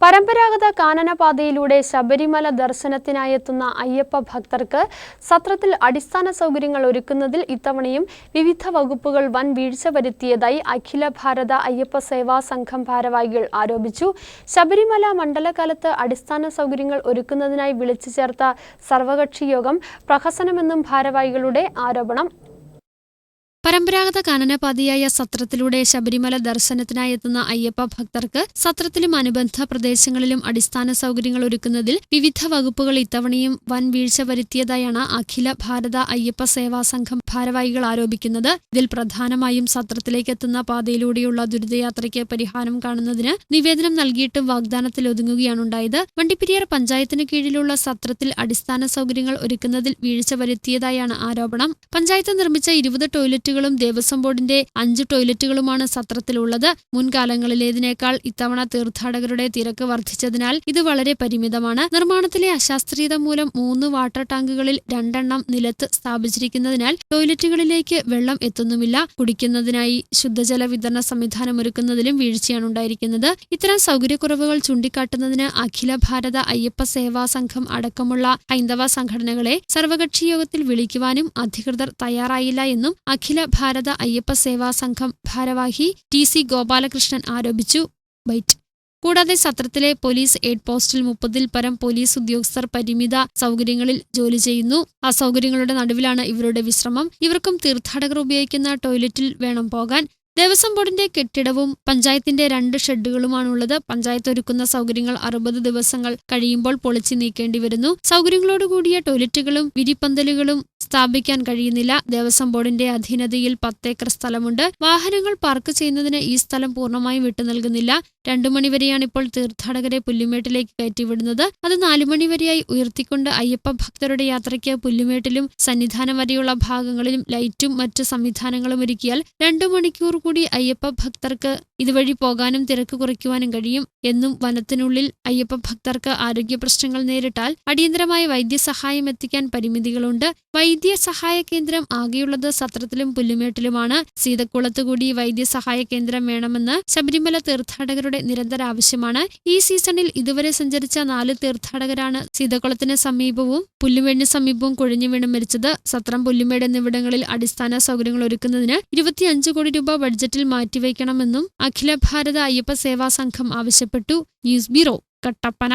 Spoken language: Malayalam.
പരമ്പരാഗത കാനനപാതയിലൂടെ ശബരിമല ദർശനത്തിനായി എത്തുന്ന അയ്യപ്പ ഭക്തർക്ക് സത്രത്തിൽ അടിസ്ഥാന സൗകര്യങ്ങൾ ഒരുക്കുന്നതിൽ ഇത്തവണയും വിവിധ വകുപ്പുകൾ വൻ വീഴ്ച വരുത്തിയതായി അഖില ഭാരത അയ്യപ്പ സേവാ സംഘം ഭാരവാഹികൾ ആരോപിച്ചു. ശബരിമല മണ്ഡലകാലത്ത് അടിസ്ഥാന സൗകര്യങ്ങൾ ഒരുക്കുന്നതിനായി വിളിച്ചു ചേർത്ത സർവകക്ഷി യോഗം പ്രഹസനമെന്നും ഭാരവാഹികളുടെ ആരോപണം പരമ്പരാഗത കാനനപാതയായ സത്രത്തിലൂടെ ശബരിമല ദർശനത്തിനായി എത്തുന്ന അയ്യപ്പ ഭക്തർക്ക് സത്രത്തിലും അനുബന്ധ പ്രദേശങ്ങളിലും അടിസ്ഥാന സൗകര്യങ്ങൾ ഒരുക്കുന്നതിൽ വിവിധ വകുപ്പുകൾ ഇത്തവണയും വൻ വീഴ്ച വരുത്തിയതായാണ് അഖില ഭാരത അയ്യപ്പ സേവാ സംഘം ഭാരവാഹികൾ ആരോപിക്കുന്നത് ഇതിൽ പ്രധാനമായും സത്രത്തിലേക്ക് എത്തുന്ന പാതയിലൂടെയുള്ള ദുരിതയാത്രയ്ക്ക് പരിഹാരം കാണുന്നതിന് നിവേദനം നൽകിയിട്ടും വാഗ്ദാനത്തിൽ ഒതുങ്ങുകയാണ് ഉണ്ടായത്. വണ്ടിപ്പെരിയാർ പഞ്ചായത്തിന് കീഴിലുള്ള സത്രത്തിൽ അടിസ്ഥാന സൗകര്യങ്ങൾ ഒരുക്കുന്നതിൽ വീഴ്ച വരുത്തിയതായാണ് ആരോപണം. പഞ്ചായത്ത് നിർമ്മിച്ച ഇരുപത് ടോയ്ലറ്റുകളും ദേവസ്വം ബോർഡിന്റെ അഞ്ച് ടോയ്ലറ്റുകളുമാണ് സത്രത്തിലുള്ളത്. മുൻകാലങ്ങളിലേതിനേക്കാൾ ഇത്തവണ തീർത്ഥാടകരുടെ തിരക്ക് വർദ്ധിച്ചതിനാൽ ഇത് വളരെ പരിമിതമാണ്. നിർമ്മാണത്തിലെ അശാസ്ത്രീയത മൂലം മൂന്ന് വാട്ടർ ടാങ്കുകളിൽ രണ്ടെണ്ണം നിലത്ത് സ്ഥാപിച്ചിരിക്കുന്നതിനാൽ ടോയ്ലറ്റുകളിലേക്ക് വെള്ളം എത്തുന്നുമില്ല. കുടിക്കുന്നതിനായി ശുദ്ധജല വിതരണ സംവിധാനം ഒരുക്കുന്നതിലും വീഴ്ചയാണ് ഉണ്ടായിരിക്കുന്നത്. ഇത്തരം സൗകര്യക്കുറവുകൾ ചൂണ്ടിക്കാട്ടുന്നതിന് അഖില ഭാരത അയ്യപ്പ സേവാ സംഘം അടക്കമുള്ള ഹൈന്ദവ സംഘടനകളെ സർവകക്ഷി യോഗത്തിൽ വിളിക്കുവാനും അധികൃതർ തയ്യാറായില്ല എന്നും അഖില ഭാരത അയ്യപ്പ സേവാ സംഘം ഭാരവാഹി ടി സി ഗോപാലകൃഷ്ണൻ ആരോപിച്ചു. ബൈറ്റ് കൂടാതെ സത്രത്തിലെ പോലീസ് എയ്ഡ് പോസ്റ്റിൽ മുപ്പതിൽ പരം പോലീസ് ഉദ്യോഗസ്ഥർ പരിമിത സൗകര്യങ്ങളിൽ ജോലി ചെയ്യുന്നു. അസൗകര്യങ്ങളുടെ നടുവിലാണ് ഇവരുടെ വിശ്രമം. ഇവർക്കും തീർത്ഥാടകർ ഉപയോഗിക്കുന്ന ടോയ്ലറ്റിൽ വേണം പോകാൻ. ദേവസ്വം ബോർഡിന്റെ കെട്ടിടവും പഞ്ചായത്തിന്റെ രണ്ട് ഷെഡുകളുമാണുള്ളത്. പഞ്ചായത്ത് ഒരുക്കുന്ന സൗകര്യങ്ങൾ അറുപത് ദിവസങ്ങൾ കഴിയുമ്പോൾ പൊളിച്ചു നീക്കേണ്ടി വരുന്നു. സൗകര്യങ്ങളോടുകൂടിയ ടോയ്ലറ്റുകളും വിരിപ്പന്തലുകളും സ്ഥാപിക്കാൻ കഴിയുന്നില്ല. ദേവസ്വം ബോർഡിന്റെ അധീനതയിൽ പത്തേക്കർ സ്ഥലമുണ്ട്. വാഹനങ്ങൾ പാർക്ക് ചെയ്യുന്നതിന് ഈ സ്ഥലം പൂർണമായും വിട്ടു നൽകുന്നില്ല രണ്ടു മണിവരെയാണ് ഇപ്പോൾ തീർത്ഥാടകരെ പുല്ലുമേട്ടിലേക്ക് കയറ്റിവിടുന്നത്. അത് നാലു മണിവരെയായി ഉയർത്തിക്കൊണ്ട് അയ്യപ്പ ഭക്തരുടെ യാത്രയ്ക്ക് പുല്ലുമേട്ടിലും സന്നിധാനം വരെയുള്ള ഭാഗങ്ങളിലും ലൈറ്റും മറ്റ് സംവിധാനങ്ങളും ഒരുക്കിയാൽ രണ്ടു മണിക്കൂർ കൂടി അയ്യപ്പ ഭക്തർക്ക് ഇതുവഴി പോകാനും തിരക്ക് കുറയ്ക്കുവാനും കഴിയും എന്നും വനത്തിനുള്ളിൽ അയ്യപ്പ ഭക്തർക്ക് ആരോഗ്യ പ്രശ്നങ്ങൾ നേരിട്ടാൽ അടിയന്തരമായ വൈദ്യസഹായം എത്തിക്കാൻ പരിമിതികളുണ്ട്. വൈദ്യസഹായ കേന്ദ്രം ആകെയുള്ളത് സത്രത്തിലും പുല്ലുമേട്ടിലുമാണ്. സീതക്കുളത്തുകൂടി വൈദ്യസഹായ കേന്ദ്രം വേണമെന്ന് ശബരിമല തീർത്ഥാടകരുടെ നിരന്തര ആവശ്യമാണ് ഈ സീസണിൽ ഇതുവരെ സഞ്ചരിച്ച നാല് തീർത്ഥാടകരാണ് സീതകുളത്തിന് സമീപവും പുല്ലുമേടിന് സമീപവും കുഴഞ്ഞു വീണ് മരിച്ചത്. സത്രം പുല്ലുമേട് എന്നിവിടങ്ങളിൽ അടിസ്ഥാന സൗകര്യങ്ങൾ ഒരുക്കുന്നതിന് ഇരുപത്തിയഞ്ച് കോടി രൂപ ബഡ്ജറ്റിൽ മാറ്റിവെക്കണമെന്നും അഖില ഭാരത അയ്യപ്പ സേവാ സംഘം ആവശ്യപ്പെട്ടു. News bureau Kattappana.